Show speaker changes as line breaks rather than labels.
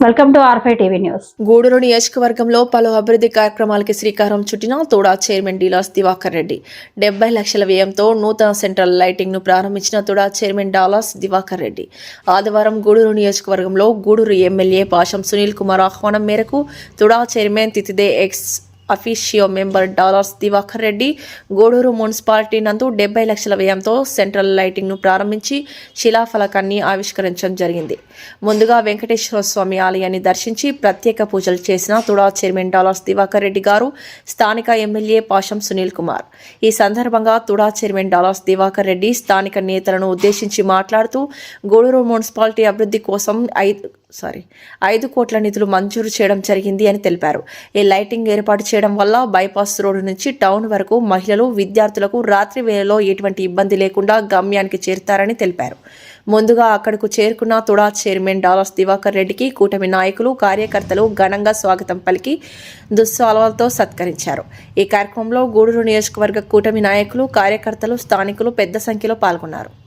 Welcome to ఆర్ఫై TV news
Gudur నియోజకవర్గంలో పలు అభివృద్ధి కార్యక్రమాలకి శ్రీకారం చుట్టిన తోడా చైర్మన్ డీలాస్ దివాకర్ రెడ్డి. డెబ్బై లక్షల వ్యయంతో నూతన సెంట్రల్ లైటింగ్ను ప్రారంభించిన తోడా చైర్మన్ డాలాస్ దివాకర్ రెడ్డి. ఆదివారం గూడూరు నియోజకవర్గంలో గూడూరు ఎమ్మెల్యే పాషం సునీల్ కుమార్ ఆహ్వానం మేరకు TUDA chairman తితిదే ex officio member Dollars Diwakar Reddy Gudur municipality నందు డెబ్బై లక్షల వ్యయంతో సెంట్రల్ లైటింగ్ను ప్రారంభించి శిలాఫలకాన్ని ఆవిష్కరించడం జరిగింది. ముందుగా వెంకటేశ్వర స్వామి ఆలయాన్ని దర్శించి ప్రత్యేక పూజలు చేసిన తుడా చైర్మన్ డాలర్స్ దివాకర్ రెడ్డి గారు స్థానిక ఎమ్మెల్యే పాషం సునీల్ కుమార్. ఈ సందర్భంగా తుడా చైర్మన్ డాలర్స్ దివాకర్ రెడ్డి స్థానిక నేతలను ఉద్దేశించి మాట్లాడుతూ గూడూరు మున్సిపాలిటీ అభివృద్ధి కోసం ఐదు సారీ ఐదు కోట్ల నిధులు మంజూరు చేయడం జరిగింది అని తెలిపారు. ఈ లైటింగ్ ఏర్పాటు చేయడం వల్ల బైపాస్ రోడ్డు నుంచి టౌన్ వరకు మహిళలు విద్యార్థులకు రాత్రి వేళలో ఎటువంటి ఇబ్బంది లేకుండా గమ్యానికి చేరుతారని తెలిపారు. ముందుగా అక్కడకు చేరుకున్న తుడా చైర్మన్ డాలర్స్ దివాకర్ రెడ్డికి కూటమి నాయకులు కార్యకర్తలు ఘనంగా స్వాగతం పలికి దుస్సాలతో సత్కరించారు. ఈ కార్యక్రమంలో గూడూరు నియోజకవర్గ కూటమి నాయకులు కార్యకర్తలు స్థానికులు పెద్ద సంఖ్యలో పాల్గొన్నారు.